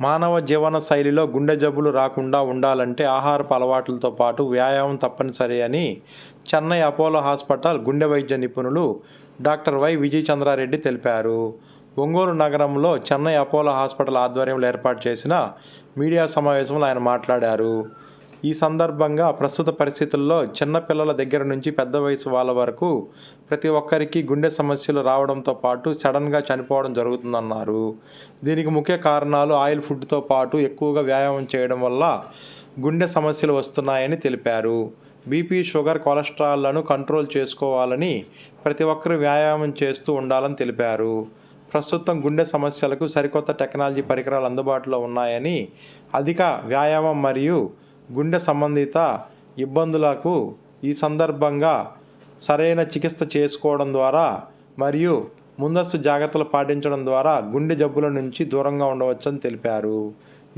మానవ జీవన శైలిలో గుండె జబ్బులు రాకుండా ఉండాలంటే ఆహారపు అలవాట్లతో పాటు వ్యాయామం తప్పనిసరి అని చెన్నై అపోలో హాస్పిటల్ గుండె వైద్య నిపుణులు డాక్టర్ వై విజయ్ చంద్రారెడ్డి తెలిపారు. ఒంగోలు నగరంలో చెన్నై అపోలో హాస్పిటల్ ఆధ్వర్యంలో ఏర్పాటు చేసిన మీడియా సమావేశంలో ఆయన మాట్లాడారు. ఈ సందర్భంగా ప్రస్తుత పరిస్థితుల్లో చిన్నపిల్లల దగ్గర నుంచి పెద్ద వయసు వాళ్ళ వరకు ప్రతి ఒక్కరికి గుండె సమస్యలు రావడంతో పాటు సడన్గా చనిపోవడం జరుగుతుందన్నారు. దీనికి ముఖ్య కారణాలు ఆయిల్ ఫుడ్తో పాటు ఎక్కువగా వ్యాయామం చేయడం వల్ల గుండె సమస్యలు వస్తున్నాయని తెలిపారు. బీపీ షుగర్ కొలెస్ట్రాల్లను కంట్రోల్ చేసుకోవాలని ప్రతి ఒక్కరూ వ్యాయామం చేస్తూ ఉండాలని తెలిపారు. ప్రస్తుతం గుండె సమస్యలకు సరికొత్త టెక్నాలజీ పరికరాలు అందుబాటులో ఉన్నాయని అధిక వ్యాయామం మరియు గుండె సంబంధిత ఇబ్బందులకు ఈ సందర్భంగా సరైన చికిత్స చేసుకోవడం ద్వారా మరియు ముందస్తు జాగ్రత్తలు పాటించడం ద్వారా గుండె జబ్బుల నుంచి దూరంగా ఉండవచ్చని తెలిపారు.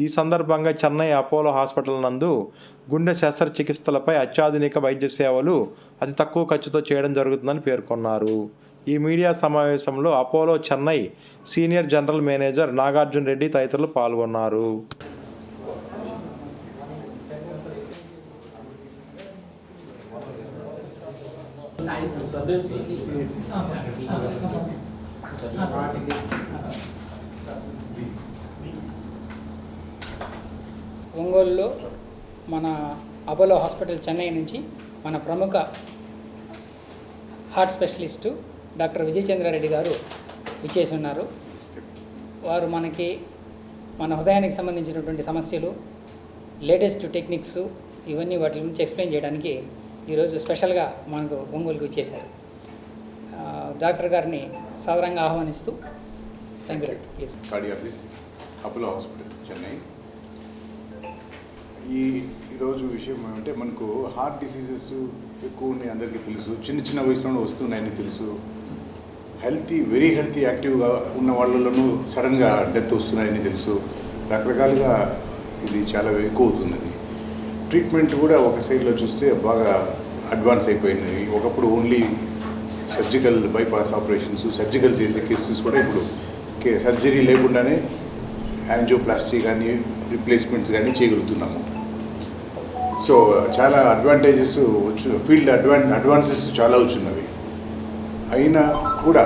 ఈ సందర్భంగా చెన్నై అపోలో హాస్పిటల్ నందు గుండె శస్త్రచికిత్సలపై అత్యాధునిక వైద్య సేవలు అతి తక్కువ ఖర్చుతో చేయడం జరుగుతుందని పేర్కొన్నారు. ఈ మీడియా సమావేశంలో Apollo Chennai senior general manager Nagarjuna Reddy తదితరులు పాల్గొన్నారు. ఒంగోలులో మన అపోలో హాస్పిటల్ చెన్నై నుంచి మన ప్రముఖ heart specialist doctor Vijay Chandrareddy గారు విచ్చేసి ఉన్నారు వారు మనకి మన హృదయానికి సంబంధించినటువంటి సమస్యలు లేటెస్ట్ టెక్నిక్స్ ఇవన్నీ వాటి గురించి ఎక్స్ప్లెయిన్ చేయడానికి ఈరోజు స్పెషల్గా మనకు ఒంగోలుకి వచ్చేసారు. డాక్టర్ గారిని సాధారణంగా ఆహ్వానిస్తూ thank you cardiologist Apollo hospital Chennai. ఈ ఈరోజు విషయం ఏమంటే మనకు హార్ట్ డిసీజెస్ ఎక్కువ ఉన్నాయి అందరికీ తెలుసు. చిన్న చిన్న వయసులోనే వస్తున్నాయని తెలుసు. హెల్తీ వెరీ హెల్తీ యాక్టివ్గా ఉన్న వాళ్ళలోనూ సడన్గా డెత్ వస్తున్నాయని తెలుసు. రకరకాలుగా ఇది చాలా ఎక్కువ అవుతున్నది. ట్రీట్మెంట్ కూడా ఒక సైడ్లో చూస్తే బాగా అడ్వాన్స్ అయిపోయినాయి ఒకప్పుడు only surgical bypass operations surgical చేసే కేసెస్ కూడా ఇప్పుడు సర్జరీ లేకుండానే యాంజియోప్లాస్టీ కానీ రిప్లేస్మెంట్స్ కానీ చేయగలుగుతున్నాము. సో చాలా అడ్వాంటేజెస్ వచ్చు ఫీల్డ్ అడ్వాన్ అడ్వాన్సెస్ చాలా వచ్చున్నవి అయినా కూడా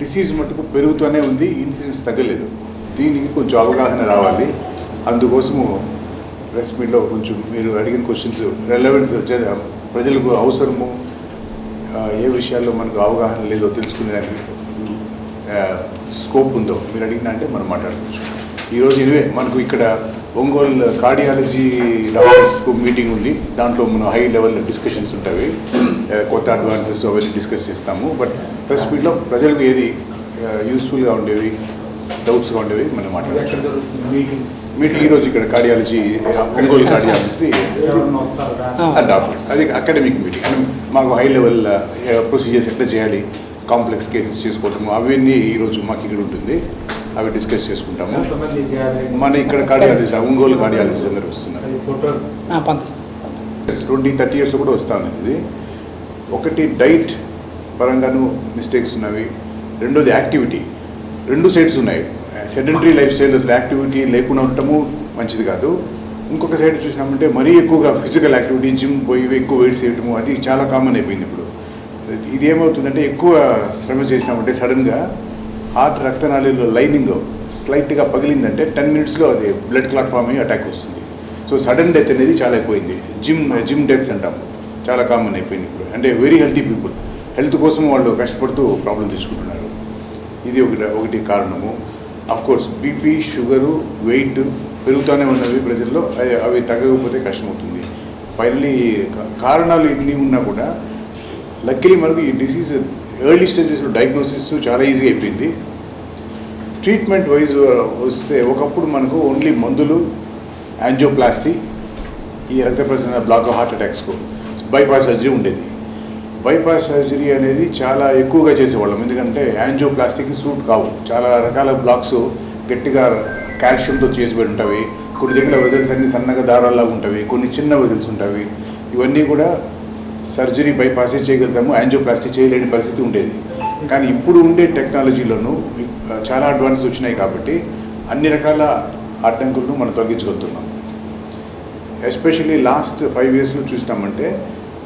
డిసీజ్ మటుకు పెరుగుతూనే ఉంది ఇన్సిడెంట్స్ తగ్గలేదు. దీనికి కొంచెం అవగాహన రావాలి. అందుకోసము ప్రెస్ మీట్లో కొంచెం మీరు అడిగిన క్వశ్చన్స్ రెలవెన్స్ ప్రజలకు అవసరము ఏ విషయాల్లో మనకు అవగాహన లేదో తెలుసుకునేదానికి స్కోప్ ఉందో మీరు అడిగిన అంటే మనం మాట్లాడుకోవచ్చు. ఈరోజు ఇవే మనకు ఇక్కడ ఒంగోలు కార్డియాలజీ డాక్టర్స్కు మీటింగ్ ఉంది. దాంట్లో మనం హై లెవెల్ డిస్కషన్స్ ఉంటాయి. కొత్త అడ్వాన్సెస్ అవన్నీ డిస్కస్ చేస్తాము. బట్ ప్రెస్ మీట్లో ప్రజలకు ఏది యూస్ఫుల్గా ఉండేవి డౌట్స్గా ఉండేవి మనం మాట్లాడచ్చు మీటింగ్ ఈరోజు ఇక్కడ కార్డియాలజీ ఒంగోలు కార్డియాలజీ డాక్టర్స్ అది అకాడమిక్ మీటింగ్ అంటే మాకు హై లెవెల్ ప్రొసీజర్స్ ఎట్లా చేయాలి కాంప్లెక్స్ కేసెస్ చేసుకోవటము అవన్నీ ఈరోజు మాకు ఇక్కడ ఉంటుంది. అవి డిస్కస్ చేసుకుంటాము. మన ఇక్కడ కార్డియాలజిస్ట్ ఒంగోలు కార్డియాలజిస్ట్ అందరూ వస్తున్నారు. ట్వంటీ థర్టీ ఇయర్స్ కూడా వస్తా ఉన్నది ఇది. ఒకటి డైట్ పరంగాను మిస్టేక్స్ ఉన్నవి. రెండోది యాక్టివిటీ రెండు సైడ్స్ ఉన్నాయి. సెడెంటరీ లైఫ్ స్టైల్ అసలు యాక్టివిటీ లేకుండా ఉండటము మంచిది కాదు. ఇంకొక సైడ్ చూసినామంటే మరీ ఎక్కువగా ఫిజికల్ యాక్టివిటీ జిమ్ పోయి ఎక్కువ వెయిట్స్ చేయటము అది చాలా కామన్ అయిపోయింది ఇప్పుడు. ఇది ఏమవుతుందంటే ఎక్కువ శ్రమ చేసినామంటే సడన్గా హార్ట్ రక్తనాళీలో లైనింగ్ స్లైట్గా పగిలిందంటే టెన్ మినిట్స్లో అది బ్లడ్ క్లాట్ ఫామ్ అయ్యి అటాక్ వస్తుంది. సో సడన్ డెత్ అనేది చాలా అయిపోయింది. జిమ్ జిమ్ డెత్స్ అంటాం. చాలా కామన్ అయిపోయింది ఇప్పుడు. అంటే వెరీ హెల్తీ పీపుల్ హెల్త్ కోసం వాళ్ళు కష్టపడుతూ ప్రాబ్లం తెచ్చుకుంటున్నారు. ఇది ఒకటి ఒకటి కారణము. Of course BP sugar weight పెరుగుతూనే ఉన్నవి ప్రజల్లో. అవి అవి తగ్గకపోతే కష్టమవుతుంది. ఫైనలీ కారణాలు ఇన్ని ఉన్నా కూడా లక్కీలీ మనకు ఈ డిసీజ్ ఎర్లీ స్టేజెస్లో డయాగ్నోసిస్ చాలా ఈజీ అయిపోయింది. ట్రీట్మెంట్ వైజ్ వస్తే ఒకప్పుడు మనకు ఓన్లీ మందులు యాంజియోప్లాస్టీ ఈ రక్త ప్రసరణ బ్లాక్ హార్ట్ అటాక్స్కు బైపాస్ సర్జరీ ఉండేది. బైపాస్ సర్జరీ అనేది చాలా ఎక్కువగా చేసేవాళ్ళం. ఎందుకంటే యాంజియోప్లాస్టీకి సూట్ కావు. చాలా రకాల బ్లాక్స్ గట్టిగా కాల్షియంతో చేసిబడి ఉంటాయి కొన్ని దగ్గర వెజల్స్ అన్ని సన్నగా దారాల్లా ఉంటాయి. కొన్ని చిన్న వెజల్స్ ఉంటాయి. ఇవన్నీ కూడా సర్జరీ బైపాసే చేయగలుగుతాము. యాంజియోప్లాస్టీ చేయలేని పరిస్థితి ఉండేది. కానీ ఇప్పుడు ఉండే టెక్నాలజీలోనూ చాలా అడ్వాన్స్ వచ్చినాయి కాబట్టి అన్ని రకాల అడ్డంకులను మనం తొలగించగలుగుతున్నాం. ఎస్పెషల్లీ లాస్ట్ ఫైవ్ ఇయర్స్లో చూసినామంటే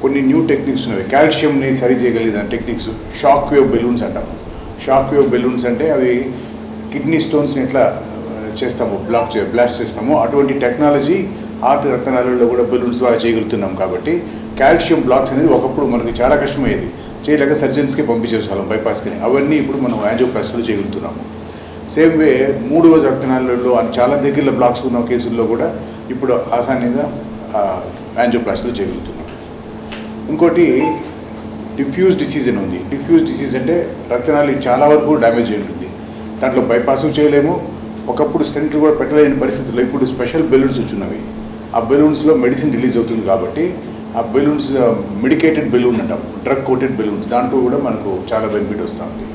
కొన్ని న్యూ టెక్నిక్స్ ఉన్నాయి కాల్షియంని సరి చేయగలిగిన టెక్నిక్స్ షాక్ వేవ్ బెలూన్స్ అంటాం. షాక్ వేవ్ బెలూన్స్ అంటే అవి కిడ్నీ స్టోన్స్ని ఎట్లా చేస్తాము? బ్లాక్ చే బ్లాస్ట్ చేస్తాము. అటువంటి టెక్నాలజీ హార్ట్ రత్నాలలో కూడా బెలూన్స్ ద్వారా చేయగలుగుతున్నాం కాబట్టి కాల్షియం బ్లాక్స్ అనేది ఒకప్పుడు మనకు చాలా కష్టమయ్యేది. చేయలేక సర్జన్స్కి పంపించేసాం బైపాస్కి అవన్నీ ఇప్పుడు మనం యాంజియోప్లాస్టీలో చేయగలుగుతున్నాము. సేమ్ వే మూడవ రక్తనాళాలలో చాలా దగ్గరలో బ్లాక్స్ ఉన్న కేసుల్లో కూడా ఇప్పుడు ఆసాన్యంగా యాంజియోప్లాస్టీలో చేయగలుగుతున్నాం. ఇంకోటి డిఫ్యూజ్ డిసీజ్ అని ఉంది. డిఫ్యూజ్ డిసీజ్ అంటే రక్తనాళి చాలా వరకు డ్యామేజ్ అయి ఉంటుంది దాంట్లో బైపాస్ చేయలేము. ఒకప్పుడు స్టెంట్లు కూడా పెట్టలేని పరిస్థితుల్లో ఇప్పుడు స్పెషల్ బెలూన్స్ వచ్చినవి. ఆ బెలూన్స్లో మెడిసిన్ రిలీజ్ అవుతుంది కాబట్టి ఆ బెలూన్స్ మెడికేటెడ్ బెలూన్ అంటాం. డ్రగ్ కోటెడ్ బెలూన్స్ దాంట్లో కూడా మనకు చాలా బెనిఫిట్ వస్తుంది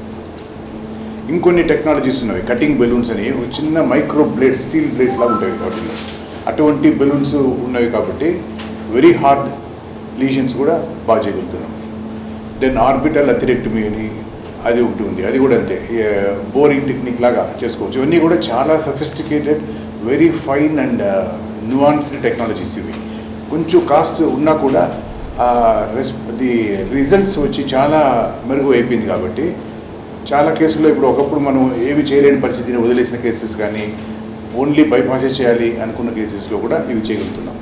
ఇంకొన్ని టెక్నాలజీస్ ఉన్నవి. కటింగ్ బెలూన్స్ అని. చిన్న మైక్రో బ్లేడ్స్ స్టీల్ బ్లేడ్స్ లాగా ఉంటాయి కాబట్టి అటువంటి బెలూన్స్ ఉన్నవి కాబట్టి వెరీ హార్డ్ లీజన్స్ కూడా బాగా చేయగలుగుతున్నాం దెన్ ఆర్బిటల్ అతిరెక్టమీ అని అది ఒకటి ఉంది. అది కూడా అంతే. బోరింగ్ టెక్నిక్ లాగా చేసుకోవచ్చు. ఇవన్నీ కూడా చాలా sophisticated very fine and nuanced technologies ఇవి. కొంచెం కాస్ట్ ఉన్నా కూడా రెస్ ది రిజల్ట్స్ వచ్చి చాలా మెరుగు అయిపోయింది కాబట్టి చాలా కేసుల్లో ఇప్పుడు ఒకప్పుడు మనం ఏమి చేయలేని పరిస్థితిని వదిలేసిన కేసెస్ కానీ ఓన్లీ బైపాసే చేయాలి అనుకున్న కేసెస్లో కూడా ఇవి చేయగలుగుతున్నాం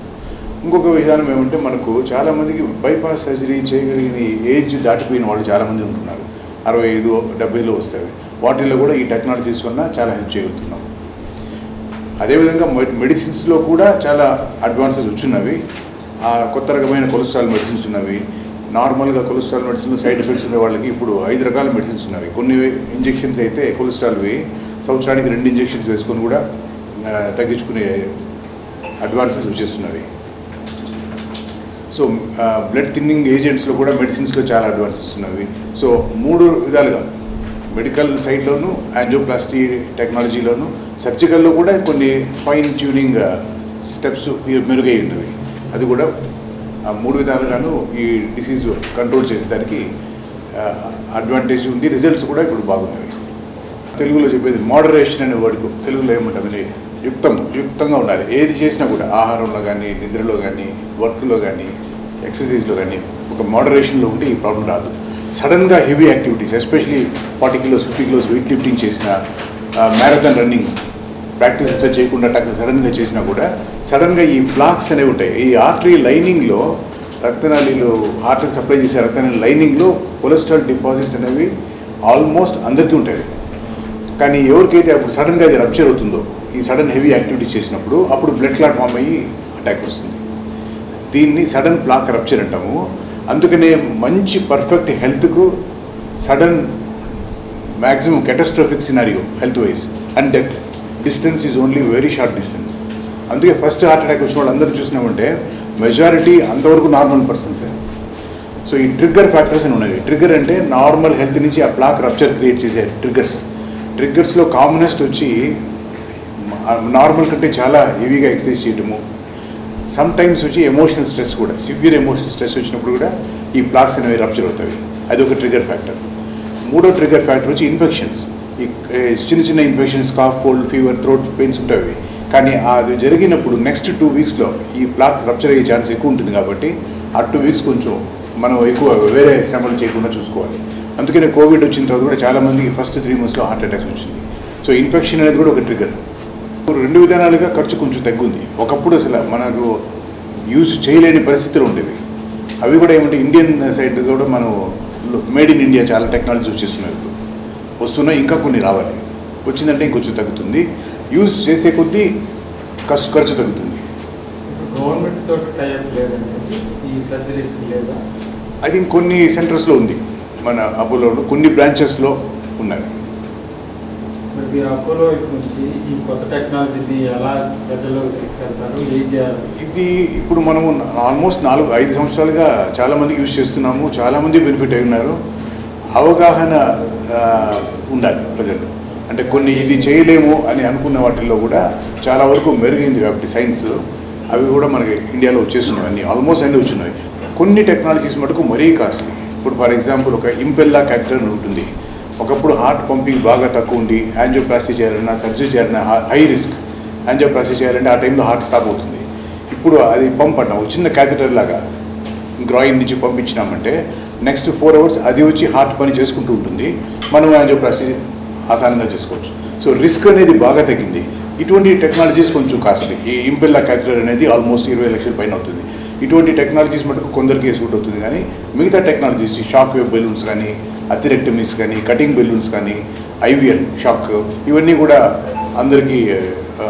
ఇంకొక విధానం ఏమంటే మనకు చాలామందికి బైపాస్ సర్జరీ చేయగలిగిన ఏజ్ దాటిపోయిన వాళ్ళు చాలామంది ఉంటున్నారు. అరవై ఐదు డెబ్బైలో వస్తాయి. వాటిల్లో కూడా ఈ టెక్నాలజీస్ వల్ల చాలా హెల్ప్ చేయగలుగుతున్నాం. అదేవిధంగా మెడిసిన్స్లో కూడా చాలా అడ్వాన్సెస్ వచ్చినవి. ఆ కొత్త రకమైన కొలెస్ట్రాల్ మెడిసిన్స్ ఉన్నవి. నార్మల్గా కొలెస్ట్రాల్ మెడిసిన్ సైడ్ ఎఫెక్ట్స్ ఉన్న వాళ్ళకి ఇప్పుడు ఐదు రకాల మెడిసిన్స్ ఉన్నవి. కొన్ని ఇంజెక్షన్స్ అయితే కొలెస్ట్రాల్వి సంవత్సరానికి రెండు ఇంజెక్షన్స్ వేసుకొని కూడా తగ్గించుకునే అడ్వాన్సెస్ వచ్చేస్తున్నవి. సో బ్లడ్ థిన్నింగ్ ఏజెంట్స్లో కూడా మెడిసిన్స్లో చాలా అడ్వాన్సెస్ ఉన్నవి. సో మూడు విధాలుగా. మెడికల్ సైడ్లోను యాంజియోప్లాస్టీ టెక్నాలజీలోను సర్జికల్లో కూడా కొన్ని ఫైన్ ట్యూనింగ్ స్టెప్స్ మెరుగై ఉన్నవి. అది కూడా ఆ మూడు విధాలుగాను ఈ డిసీజ్ కంట్రోల్ చేసేదానికి అడ్వాంటేజ్ ఉంది. రిజల్ట్స్ కూడా ఇప్పుడు బాగున్నవి. తెలుగులో చెప్పేది మోడరేషన్ అనే వర్డ్ తెలుగులో ఏమంటామని యుక్తం యుక్తంగా ఉండాలి. ఏది చేసినా కూడా ఆహారంలో కానీ నిద్రలో కానీ వర్క్లో కానీ ఎక్సర్సైజ్లో కానీ ఒక మోడరేషన్లో ఉంటే ఈ ప్రాబ్లం రాదు. సడన్గా heavy activities especially forty kilos fifty kilos weight lifting చేసిన మ్యారథాన్ రన్నింగ్ ప్రాక్టీస్ అంతా చేయకుండా టక్ సడన్గా చేసినా కూడా సడన్గా ఈ బ్లాక్స్ అనేవి ఉంటాయి. ఈ ఆర్టరీ లైనింగ్లో రక్తనాళీలు హార్ట్కి సప్లై చేసే రక్తనాళి లైనింగ్లో కొలెస్ట్రాల్ డిపాజిట్స్ అనేవి ఆల్మోస్ట్ అందరికీ ఉంటాయి. కానీ ఎవరికైతే అప్పుడు సడన్గా అది రప్చర్ అవుతుందో ఈ సడన్ హెవీ యాక్టివిటీ చేసినప్పుడు అప్పుడు బ్లడ్ క్లాట్ ఫామ్ అయ్యి అటాక్ వస్తుంది. దీన్ని సడన్ బ్లాక్ రప్చర్ అంటాము. అందుకనే మంచి perfect హెల్త్కు sudden maximum catastrophic scenario health wise and death. Distance is only very short distance. అందుకే ఫస్ట్ హార్ట్ అటాక్ వచ్చిన వాళ్ళందరూ చూసినామంటే మెజారిటీ అంతవరకు నార్మల్ పర్సన్సే. సో ఈ ట్రిగ్గర్ ఫ్యాక్టర్స్ అని ఉన్నాయి. ట్రిగ్గర్ అంటే నార్మల్ హెల్త్ నుంచి ఆ బ్లాక్ రప్చర్ క్రియేట్ చేసే ట్రిగ్గర్స్. ట్రిగ్గర్స్లో కామనెస్ట్ వచ్చి నార్మల్ కంటే చాలా హెవీగా ఎక్సర్సైజ్ చేయటము. సమ్ టైమ్స్ వచ్చి ఎమోషనల్ స్ట్రెస్ కూడా సివియర్ ఎమోషనల్ స్ట్రెస్ వచ్చినప్పుడు కూడా ఈ బ్లాక్స్ అనేవి రప్చర్ అవుతాయి. అది ఒక ట్రిగర్ ఫ్యాక్టర్ మూడో ట్రిగర్ ఫ్యాక్టర్ వచ్చి ఇన్ఫెక్షన్స్ ఈ చిన్న చిన్న infections cough cold fever throat pains ఉంటాయి. కానీ అది జరిగినప్పుడు నెక్స్ట్ టూ వీక్స్లో ఈ బ్లాక్ రప్చర్ అయ్యే ఛాన్స్ ఎక్కువ ఉంటుంది కాబట్టి ఆ టూ వీక్స్ కొంచెం మనం ఎక్కువ వేరే శ్రమలు చేయకుండా చూసుకోవాలి. అందుకనే కోవిడ్ వచ్చిన తర్వాత కూడా చాలామందికి ఫస్ట్ త్రీ మంత్స్లో హార్ట్ అటాక్స్ వచ్చింది. సో ఇన్ఫెక్షన్ అనేది కూడా ఒక ట్రిగర్ రెండు విధానాలుగా ఖర్చు కొంచెం తగ్గుంది. ఒకప్పుడు అసలు మనకు యూజ్ చేయలేని పరిస్థితులు ఉండేవి. అవి కూడా ఏమంటే ఇండియన్ సైడ్ కూడా మనం మేడ్ ఇన్ ఇండియా చాలా టెక్నాలజీ వచ్చేస్తున్నాయి ఇప్పుడు. వస్తున్నాయి ఇంకా కొన్ని రావాలి. వచ్చిందంటే ఇంకొంచెం తగ్గుతుంది. యూజ్ చేసే కొద్దీ ఖర్చు ఖర్చు తగ్గుతుంది. గవర్నమెంట్ తోటి టైప్ లేదండి ఈ సర్జరీస్ లేదా? ఐ థింక్ కొన్ని సెంటర్స్లో ఉంది. మన అపోలోలో కొన్ని బ్రాంచెస్లో ఉన్నాయి. మీరు అపోలో నుంచి ఈ కొత్త టెక్నాలజీని ఎలా ప్రజల్లోకి తీసుకెళ్తారు? ఏం చేయాలి? ఇది ఇప్పుడు మనము ఆల్మోస్ట్ నాలుగు ఐదు సంవత్సరాలుగా చాలామందికి యూజ్ చేస్తున్నాము. చాలామంది బెనిఫిట్ అయి ఉన్నారు. అవగాహన ఉండాలి ప్రజలు అంటే కొన్ని ఇది చేయలేము అని అనుకున్న వాటిల్లో కూడా చాలా వరకు మెరుగైంది కాబట్టి సైన్స్. అవి కూడా మనకి ఇండియాలో వచ్చేస్తున్నాయి. అన్ని ఆల్మోస్ట్ అన్నీ వచ్చినాయి. కొన్ని టెక్నాలజీస్ మటుకు మరీ కాస్ట్లీ. ఇప్పుడు ఫర్ ఎగ్జాంపుల్ ఒక ఇంపెల్లా క్యాథర్ ఉంటుంది. ఒకప్పుడు హార్ట్ పంపింగ్ బాగా తక్కువ ఉండి యాంజియోప్లాస్టీ చేయాలన్నా సర్జరీ చేయాలన్నా హై రిస్క్ యాంజియోప్లాస్టీ చేయాలంటే ఆ టైంలో హార్ట్ స్టాప్ అవుతుంది. ఇప్పుడు అది పంప్ అంటాం. చిన్న క్యాథెటర్ లాగా గ్రాయిన్ నుంచి పంపించినామంటే నెక్స్ట్ ఫోర్ అవర్స్ అది వచ్చి హార్ట్ పని చేసుకుంటూ ఉంటుంది. మనం యాంజియోప్లాస్టీ ఆసానంగా చేసుకోవచ్చు. సో రిస్క్ అనేది బాగా తగ్గింది. ఇటువంటి టెక్నాలజీస్ కొంచెం కాస్ట్లీ ఈ ఇంపెల్లా క్యాథెటర్ అనేది ఆల్మోస్ట్ ఇరవై లక్షల పైన అవుతుంది. ఇటువంటి టెక్నాలజీస్ మటుకు కొందరికి సూట్ అవుతుంది కానీ మిగతా టెక్నాలజీస్ షాక్ వేవ్ బెలూన్స్ కానీ అథిరెక్టమీస్ కానీ కటింగ్ బెలూన్స్ కానీ ఐవిఎల్ షాక్ ఇవన్నీ కూడా అందరికీ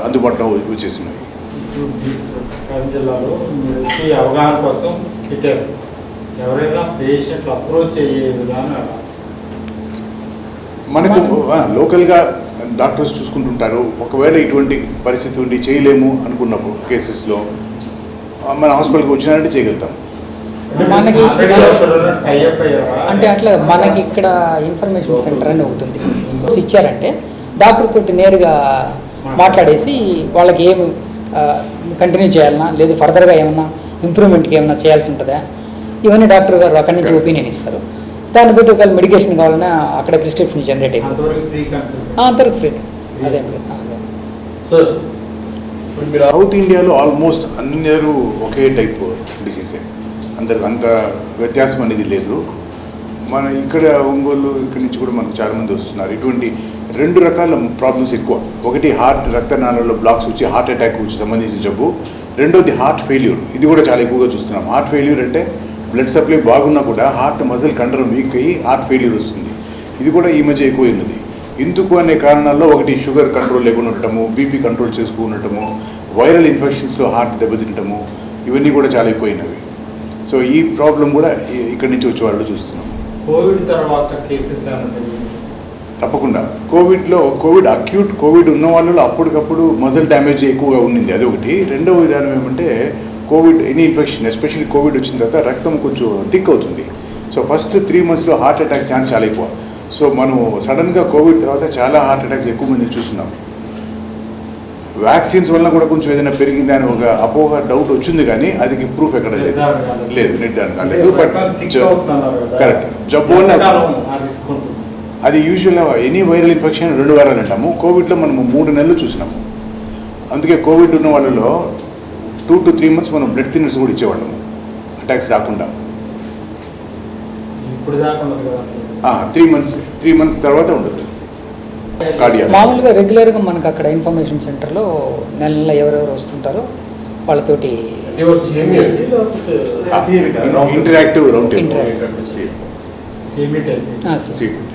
అందుబాటులో ప్రకాశం జిల్లాలో అవగాహన కోసం ఎవరైనా పేషెంట్లు అప్రోచ్ అయ్యే విధానం? మనకు లోకల్గా డాక్టర్స్ చూసుకుంటుంటారు ఒకవేళ ఇటువంటి పరిస్థితి ఉండి చేయలేము అనుకున్నప్పుడు కేసెస్లో మన హాస్పిటల్కి వచ్చినారంటే చేయగలుగుతాం. మనకి-? అంటే అట్లా మనకి ఇక్కడ ఇన్ఫర్మేషన్ సెంటర్ అని ఒకటి ఉంది. ఇచ్చారంటే డాక్టర్ తోటి నేరుగా మాట్లాడేసి వాళ్ళకి ఏమి కంటిన్యూ చేయాలన్నా లేదు ఫర్దర్గా ఏమన్నా ఇంప్రూవ్మెంట్కి ఏమన్నా చేయాల్సి ఉంటుందా? ఇవన్నీ డాక్టర్ గారు అక్కడి నుంచి ఒపీనియన్ ఇస్తారు. దాన్ని బట్టి ఒకవేళ మెడికేషన్ కావాలన్నా అక్కడ ప్రిస్క్రిప్షన్ జనరేట్ అయిపోతుంది. అంతవరకు ఫ్రీ అదే అదే సార్ ఇప్పుడు మీరు సౌత్ ఇండియాలో ఆల్మోస్ట్ అందరూ ఒకే టైప్ డిసీజే అందరికి అంత వ్యత్యాసం అనేది లేదు. మన ఇక్కడ ఒంగోలు ఇక్కడి నుంచి కూడా మనకు చాలామంది వస్తున్నారు. ఇటువంటి రెండు రకాల ప్రాబ్లమ్స్ ఎక్కువ. ఒకటి హార్ట్ రక్తనాళాల్లో బ్లాక్స్ వచ్చి హార్ట్ అటాక్ వచ్చి సంబంధించిన జబ్బు. రెండోది హార్ట్ ఫెయిల్యూర్ ఇది కూడా చాలా ఎక్కువగా చూస్తున్నాం. హార్ట్ ఫెయిల్యూర్ అంటే బ్లడ్ సప్లై బాగున్నా కూడా హార్ట్ మజిల్ కండరం వీక్ అయ్యి హార్ట్ ఫెయిల్యూర్ వస్తుంది. ఇది కూడా ఈ మధ్య ఎక్కువ ఉన్నది. ఎందుకు అనే కారణాల్లో ఒకటి షుగర్ కంట్రోల్ లేకుండా ఉండటము బీపీ కంట్రోల్ చేసుకుని ఉండటము వైరల్ ఇన్ఫెక్షన్స్లో హార్ట్ దెబ్బతినటము ఇవన్నీ కూడా చాలా ఎక్కువైనవి. సో ఈ ప్రాబ్లం కూడా ఇక్కడి నుంచి వచ్చే వాళ్ళు చూస్తున్నాం. కోవిడ్ తర్వాత కేసెస్ తప్పకుండా. కోవిడ్లో కోవిడ్ అక్యూట్ కోవిడ్ ఉన్న వాళ్ళలో అప్పటికప్పుడు మజిల్ డ్యామేజ్ ఎక్కువగా ఉండింది. అది ఒకటి. రెండవ విధానం ఏమంటే COVID any infection especially COVID వచ్చిన తర్వాత రక్తం కొంచెం థిక్ అవుతుంది. సో ఫస్ట్ త్రీ మంత్స్లో హార్ట్ అటాక్ ఛాన్స్ చాలా ఎక్కువ. సో మనం సడన్గా కోవిడ్ తర్వాత చాలా హార్ట్ అటాక్స్ ఎక్కువ మంది చూస్తున్నాం. వ్యాక్సిన్స్ వలన కూడా కొంచెం ఏదైనా పెరిగిందా అని ఒక అపోహ డౌట్ వచ్చింది కానీ అది ప్రూఫ్ ఎక్కడ లేదు. లేదు నిర్ధారణ కాలేదు. బట్. కరెక్ట్. జబ్బు వల్ల అది యూజువల్గా ఎనీ వైరల్ ఇన్ఫెక్షన్ రెండు వారాలు అంటాము. కోవిడ్లో మనము మూడు నెలలు చూసినాము అందుకే కోవిడ్ ఉన్న వాళ్ళలో టూ టు త్రీ మంత్స్ మనం బ్లడ్ థిన్నర్స్ కూడా ఇచ్చేవాళ్ళము. అటాక్స్ రాకుండా. ఇప్పుడు త్రీ మంత్స్ త్రీ మంత్స్ తర్వాత ఉండదు మామూలుగా రెగ్యులర్గా మనకు అక్కడ ఇన్ఫర్మేషన్ సెంటర్లో నెల నెల ఎవరెవరు వస్తుంటారో వాళ్ళతోటి ఇంటరాక్టివ్ రౌండ్. టేబుల్